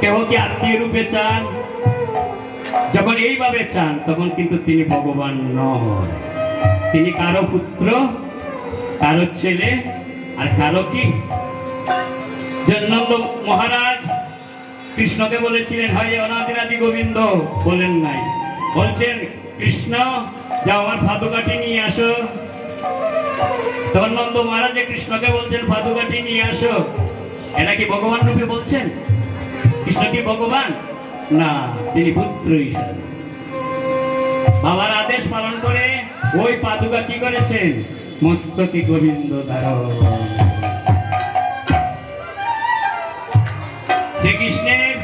কেহ কি আত্মীয় রূপে চান? যখন এইভাবে চান, তখন কিন্তু তিনি ভগবান নয় তিনি কারও পুত্র, কারও ছেলে, আর কারও কি? জন্নন্দ মহারাজ, কৃষ্ণকে বলেছিলেন হয় অনাদিরাদি গোবিন্দ বলেন নাই। বলছেন, কৃষ্ণ যা আমার ফাদুকাটি নিয়ে আসো। তখন নন্দ মহারাজ কৃষ্ণকে বলছেন ফাদুকাটি নিয়ে আসো। এটা কি ভগবান রূপে বলছেন? কৃষ্ণ কি ভগবান? না, তিনি পুত্র বাবার আদেশ পালন করে ওই পাদুকা কি করেছেন? মস্তকে গোবিন্দ শ্রীকৃষ্ণের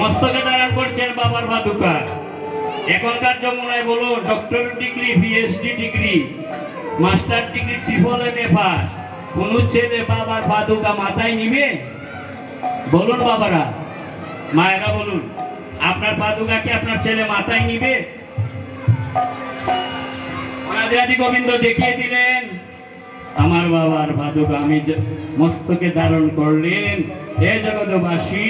মস্তকে ধারণ করছেন বাবার পাদুকা। এখনকার যমুনায় বলো doctor degree PhD degree master degree triple M A pass কোন ছেলে বাবার পাদুকা মাথায় নিবে? বলুন বাবারা, মায়েরা বলুন, আপনার পাদুকা কি আপনার ছেলে মাথায় নিবে? গোবিন্দ দেখিয়ে দিলেন, আমার বাবার পাদুকা আমি মস্তকে ধারণ করলেন। হে জগৎবাসী,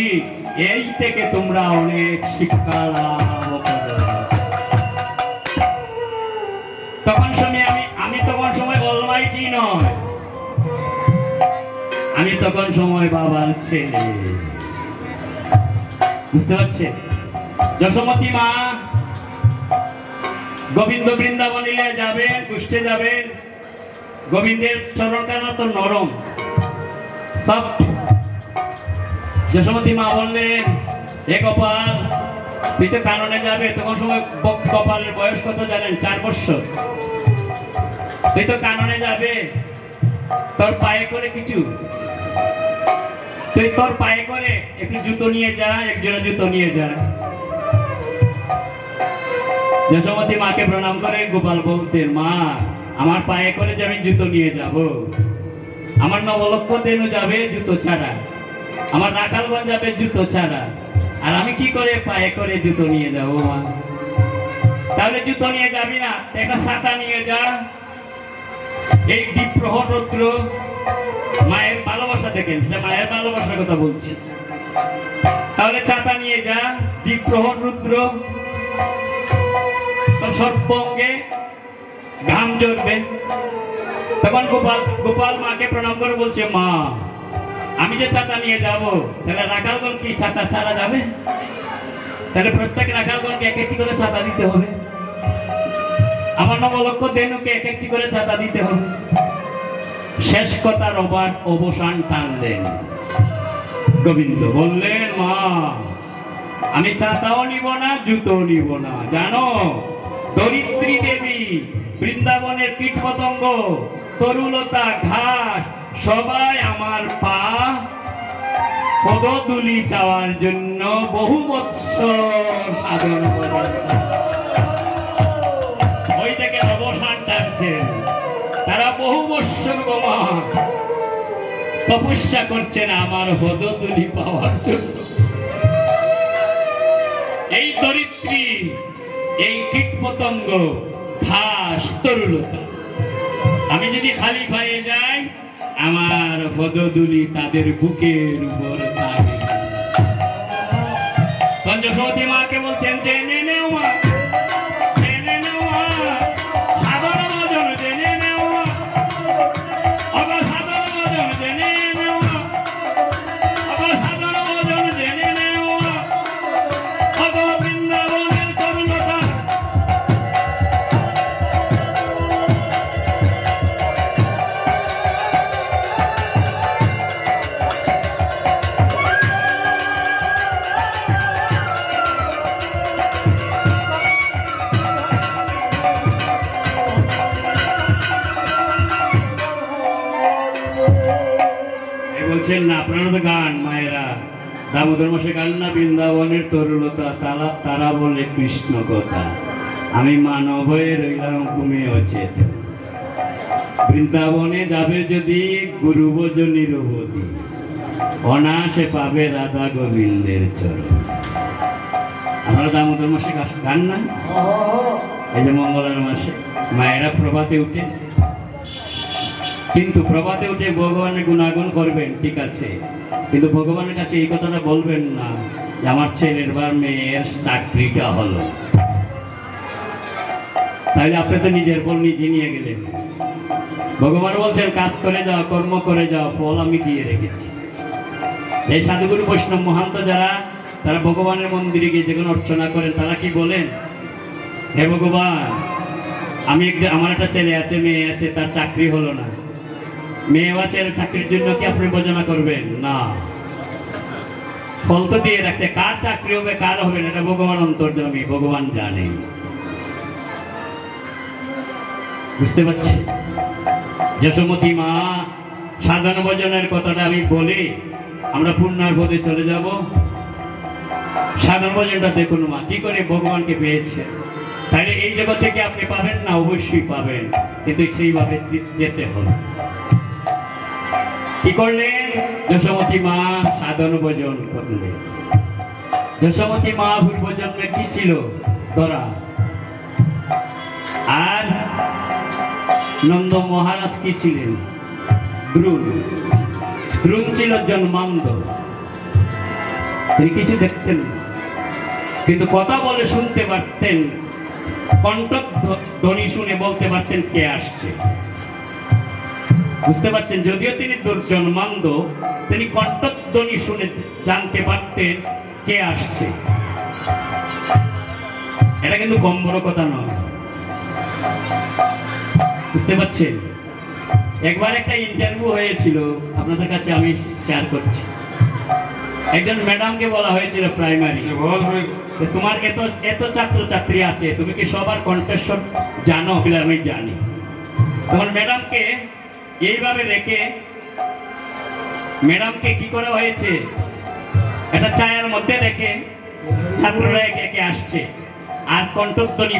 এই থেকে তোমরা অনেক শিক্ষা লাভ আমি তখন সময় বাবার ছেলে। বুঝতে পারছেন? যশোমতী মা, গোবিন্দ বৃন্দাবনীলে যাবেন কুষ্ঠে যাবেন। গোবিন্দের চরণটা তো নরম। সফট যশোমতী মা বললেন এ কপাল তুই তো কাননে যাবে, তখন সময় কপালের বয়স কত জানেন? চার বছর তুই তো কাননে যাবে তোর পায়ে করে কিছু? তুই তোর পায়ে করে একটু জুতো নিয়ে যা, একজনের জুতো নিয়ে যা। যশোমতী মাকে প্রণাম করে, গোপাল বলতেন মা, আমার পায়ে করে যে আমি জুতো নিয়ে যাব, আমার নবলক্ষ দেনু যাবে জুতো ছাড়া, আমার রাখালগঞ্জ যাবে জুতো ছাড়া, আর আমি কি করে পায়ে করে জুতো নিয়ে যাব, মা? তাহলে জুতো নিয়ে যাবি না, একটা ছাতা নিয়ে যা এই দ্বীপ্রহর রৌদ্র মায়ের ভালোবাসা দেখেন মায়ের ভালোবাসার কথা বলছি। তাহলে ছাতা নিয়ে যা দ্বীপ্রহর রুদ্র সর্বঙ্গে ঘাম জড়বে তখন গোপাল গোপাল মাকে প্রণাম করে বলছে, মা, আমি যে ছাতা নিয়ে যাব, তাহলে রাখালগণ কি ছাতা ছাড়া যাবে? তাহলে প্রত্যেক রাখালগণকে এক একটি করে ছাতা দিতে হবে। আমার নবলক্ষ দেনুকে এক একটি করে ছাতা দিতে হবে। শেষ কথা রবার অবসান টানলেন। গোবিন্দ বললেন, মা, আমি ছাতাও নিব না জুতো নিব না। জানো, দরিদ্রী দেবী, বৃন্দাবনের কীট পতঙ্গ তরুলতা, ঘাস, সবাই আমার পা পদতুলি চাওয়ার জন্য বহু বৎসর সাধন ওই থেকে অবসান টানছেন তারা বহু বৎসর গোমা তপস্যা করছেন আমার পদতুলি পাওয়ার জন্য। এই দরিদ্রী, এই কীট পতঙ্গ ঘাস তরুলতা আমি যদি খালি পায়ে যাই, আমার পদদুলি তাদের বুকের উপর থাকে মাকে বলছেন জেনে বলছেন না আপনারা তো গান মায়েরা। দামোদর মাসে গান না বৃন্দাবনের তরুণতা তারা তারা বলে কৃষ্ণ কথা। আমি মানব হয়ে রইলাম ঘুমে অচেত। বৃন্দাবনে যাবে যদি গুরুবজ নিরবধি অনাসে পাবে রাধা গোবিন্দের চরণ। আমরা দামোদর মাসে গান না? এই যে মঙ্গলের মাসে মায়েরা প্রভাতে উঠে। কিন্তু প্রভাতে উঠে ভগবানের গুণাগুণ করবেন, ঠিক আছে। কিন্তু ভগবানের কাছে এই কথাটা বলবেন না যে, আমার ছেলের বা মেয়ের চাকরিটা হলো। তাহলে আপনি তো নিজের ফল নিজে নিয়ে গেলেন। ভগবান বলছেন, কাজ করে যাও, কর্ম করে যাও, ফল আমি দিয়ে রেখেছি। এই সাধুগুরু বৈষ্ণব মহান্ত যারা, তারা ভগবানের মন্দিরে গিয়ে যখন অর্চনা করেন, তারা কি বলেন, হে ভগবান, আমি একটা, আমার একটা ছেলে আছে, মেয়ে আছে, তার চাকরি হলো না। মেয়ে বা ছেলের চাকরির জন্য কি আপনি বোঝনা করবেন? না। ফল তো দিয়ে রাখছে। কার চাকরি হবে, কার হবে না, এটা ভগবান অন্তর্জমী ভগবান জানে। বুঝতে পারছি? যশোমতী মা সাধারণ ভোজনের কথাটা আমি বলি, আমরা পূর্ণার পদে চলে যাব। সাধারণ ভোজনটা দেখুন মা, কি করে ভগবানকে পেয়েছে। তাহলে এই জগৎ থেকে আপনি পাবেন না? অবশ্যই পাবেন। কিন্তু সেইভাবে যেতে হবে। কি করলেন যশোমতী মা সাধন ভোজন করলেন যশোমতী মা ভোজনে কি ছিল? ধরা। আর নন্দ মহারাজ কি ছিলেন? দ্রুণ দ্রুণ ছিল জন্মান্ধ। তিনি কিছু দেখতেন না। কিন্তু কথা বলে শুনতে পারতেন। কণ্ঠক ধ্ব- ধ্বনি শুনে বলতে পারতেন কে আসছে। বুঝতে পারছেন? যদিও তিনি জন্মান্ধ তিনি কণ্ঠক ধ্বনি শুনে জানতে পারতেন কে আসছে। এটা কিন্তু কম বড় কথা নয়। বুঝতে পারছেন? একবার একটা ইন্টারভিউ হয়েছিল আপনাদের কাছে আমি শেয়ার করছি। একজন ম্যাডামকে বলা হয়েছিল প্রাইমারি তোমার এত এত ছাত্র ছাত্রী আছে তুমি কি সবার কণ্ঠস্বর জানো? বলে আমি জানি। তখন ম্যাডামকে এইভাবে রেখে ম্যাডামকে কি করা হয়েছে? একটা চায়ের মধ্যে রেখে ছাত্ররা একে একে আসছে আর কণ্ঠধ্বনি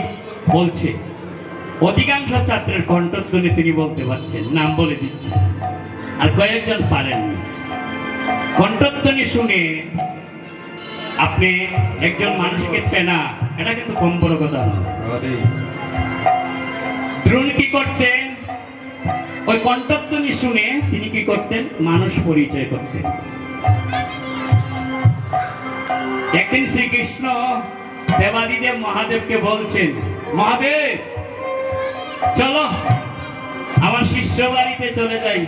বলছে। অধিকাংশ ছাত্রের কণ্ঠধ্বনি তিনি বলতে পারছেন নাম বলে দিচ্ছে। আর কয়েকজন পারেননি কণ্ঠধ্বনি শুনে আপনি একজন মানুষকে চেনা এটা কিন্তু কম বড় কথা নয়। দ্রোণ কি করছেন ওই কণ্ঠধ্বনি শুনে তিনি কি করতেন? মানুষ পরিচয় করতেন। একদিন শ্রীকৃষ্ণ দেবাদিদেব মহাদেবকে বলছেন, মহাদেব, চলো, আমার শিষ্য বাড়িতে চলে যাই।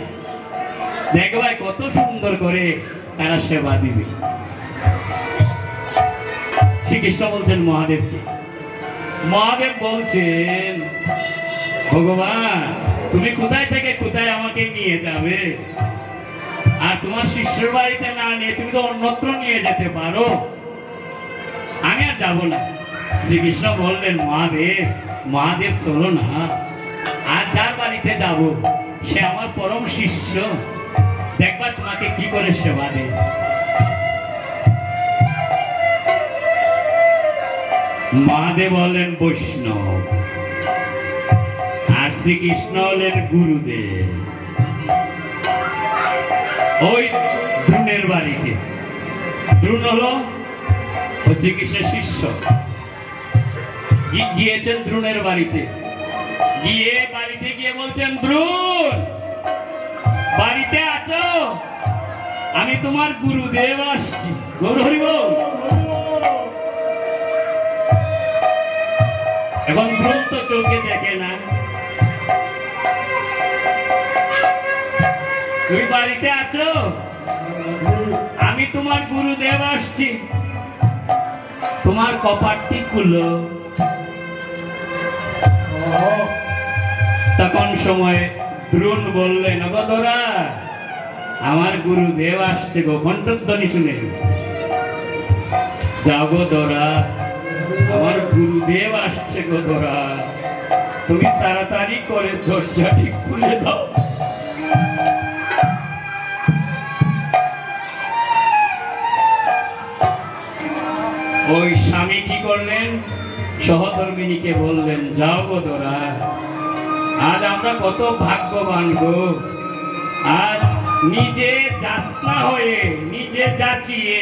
দেখবাই কত সুন্দর করে তারা সেবা দিবে। শ্রীকৃষ্ণ বলছেন, মহাদেবকে। মহাদেব বলছেন ভগবান, তুমি কোথায় থেকে কোথায় আমাকে নিয়ে যাবে? আর তোমার শিষ্যর বাড়িতে না নিয়ে তুমি তো অন্যত্র নিয়ে যেতে পারো। আমি আর যাব না। শ্রীকৃষ্ণ বললেন, মহাদেব মহাদেব, চলো না। আর যার বাড়িতে যাব, সে আমার পরম শিষ্য। দেখবা তোমাকে কি করে সেবা দেয়। মহাদেব হলেন বৈষ্ণব শ্রীকৃষ্ণ হলেন গুরুদেব। ওই দ্রুণের বাড়িতে। দ্রুণ হলো শ্রীকৃষ্ণের শিষ্য। গিয়েছেন দ্রুণের বাড়িতে। গিয়ে বাড়িতে গিয়ে বলছেন, দ্রুণ, বাড়িতে আছো? আমি তোমার গুরুদেব আসছি। গৌর হরিব এখন দ্রুণ তো চোখে দেখে না। তুমি বাড়িতে আছো? আমি তোমার গুরুদেব আসছি। তোমার কপাটটি খুলো। তখন সময় দ্রোণ বললেন অগদরা আমার গুরুদেব আসছে গো কণ্ঠধ্বনি শুনে। যাও দরা আমার গুরুদেব আসছে গো তুমি তাড়াতাড়ি করে দরজাটি খুলে দাও। ওই স্বামী কি করলেন? সহধর্মিনীকে বললেন, যাও গো তোরা আজ আমরা কত ভাগ্যবান গো। আজ নিজে যাস্তা হয়ে, নিজে যাচিয়ে,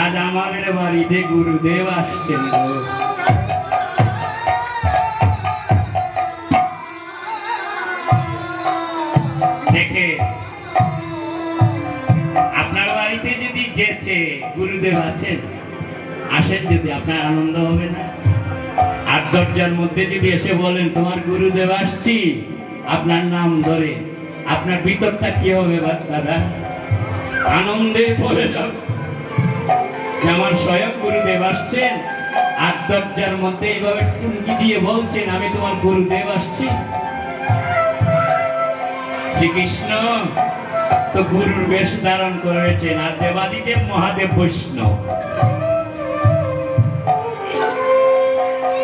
আজ আমাদের বাড়িতে গুরুদেব আসছেন গো। দেখে আপনার বাড়িতে যদি যেছে গুরুদেব আছেন আসেন যদি আপনার আনন্দ হবে না। আট দরজার মধ্যে যদি এসে বলেন, তোমার গুরুদেব আসছি। আপনার নাম ধরে। আপনার ভিতরটা কি হবে দাদা? আনন্দে পড়ে যাবে যেমন স্বয়ং গুরুদেব আসছেন, আট দরজার মধ্যে এইভাবে টুঙ্কি দিয়ে বলছেন, আমি তোমার গুরুদেব আসছি। শ্রীকৃষ্ণ, তো গুরুর বেশ ধারণ করেছেন, আর দেবাদিদেব মহাদেব বৈষ্ণব।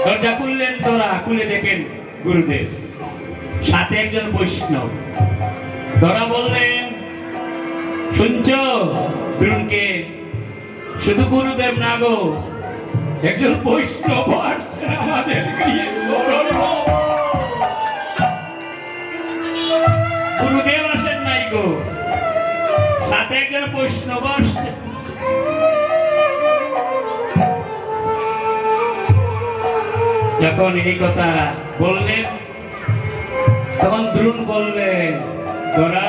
দরজা খুললেন তোরা, খুলে দেখেন গুরুদেব। সাথে একজন বৈষ্ণব। ধরা বললেন, শুনছ, দ্রুণকে? শুধু গুরুদেব না গো, একজন বৈষ্ণব আসছে আমাদের গুরুদেব আসেন নাই গো। সাথে একজন বৈষ্ণব আসছে। যখন এই কথা বললেন, তখন দ্রুণ বললেন গোরা,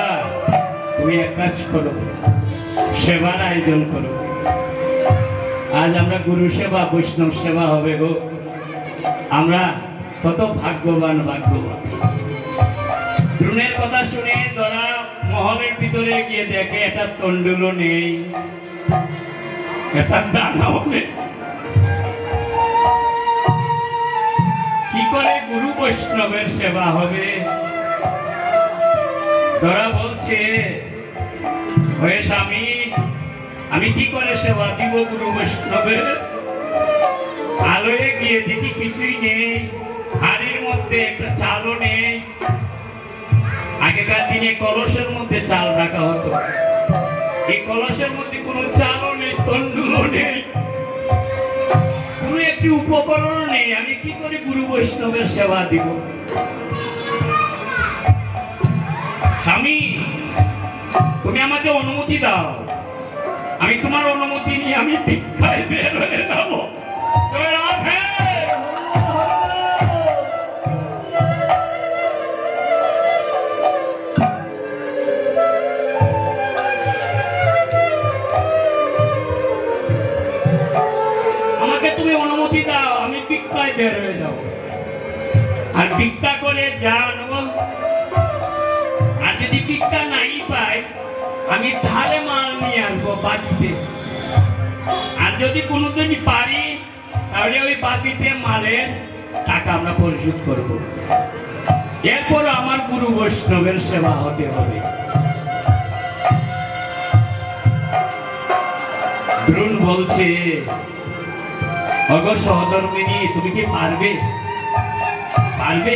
তুমি এক কাজ করো, সেবার আয়োজন করো। আজ আমরা গুরু সেবা, বৈষ্ণব সেবা হবে গো। আমরা কত ভাগ্যবান ভাগ্যবান। দ্রুণের কথা শুনে ধরা মহলের ভিতরে গিয়ে দেখে, একটা তন্ডুলও নেই, একটা দানাও নেই। করে গুরু বৈষ্ণবের সেবা হবে। ধরা বলছে স্বামী, আমি কি করে সেবা দিব গুরু বৈষ্ণবের? আলোয় গিয়ে দেখি কিছুই নেই, হাড়ির মধ্যে একটা চালও নেই। আগেকার দিনে কলসের মধ্যে চাল রাখা হতো। এই কলসের মধ্যে কোনো চালও নেই তন্ডুলও নেই। একটি উপকরণ নেই, আমি কি করে গুরু বৈষ্ণবের সেবা দিব স্বামী, তুমি আমাকে অনুমতি দাও আমি তোমার অনুমতি নিয়ে আমি ভিক্ষায় বের হয়ে যাব রাধে! বের হয়ে যাব। আর ভিক্ষা করে যা আনব আর যদি ভিক্ষা নাই পাই, আমি ধারে মাল নিয়ে আসব বাকিতে আর যদি কোনোদিন পারি, তাহলে ওই বাকিতে মালের টাকা আমরা পরিশোধ করব। এরপর আমার গুরু বৈষ্ণবের সেবা হতে হবে। দ্রুণ বলছে অগ সহধর্মিনী, তুমি কি পারবে? পারবে?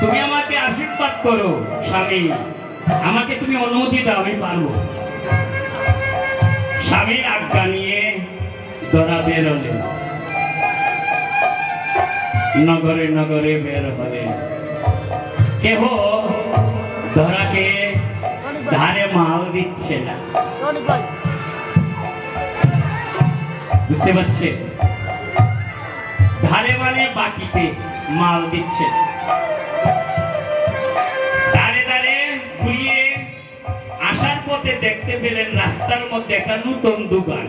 তুমি আমাকে আশীর্বাদ করো, স্বামী। আমাকে তুমি অনুমতি দাও, আমি পারব। স্বামীর আজ্ঞা নিয়ে দরা বেরোলেন নগরে নগরে বের হলেন কেহ ধরাকে ধারে মাল দিচ্ছে না। বুঝতে পারছে? ধারে বারে বাকিতে মাল দিচ্ছে। দাঁড়ে দাঁড়ে ঘুরিয়ে আসার পথে দেখতে পেলেন রাস্তার মধ্যে একটা নতুন দোকান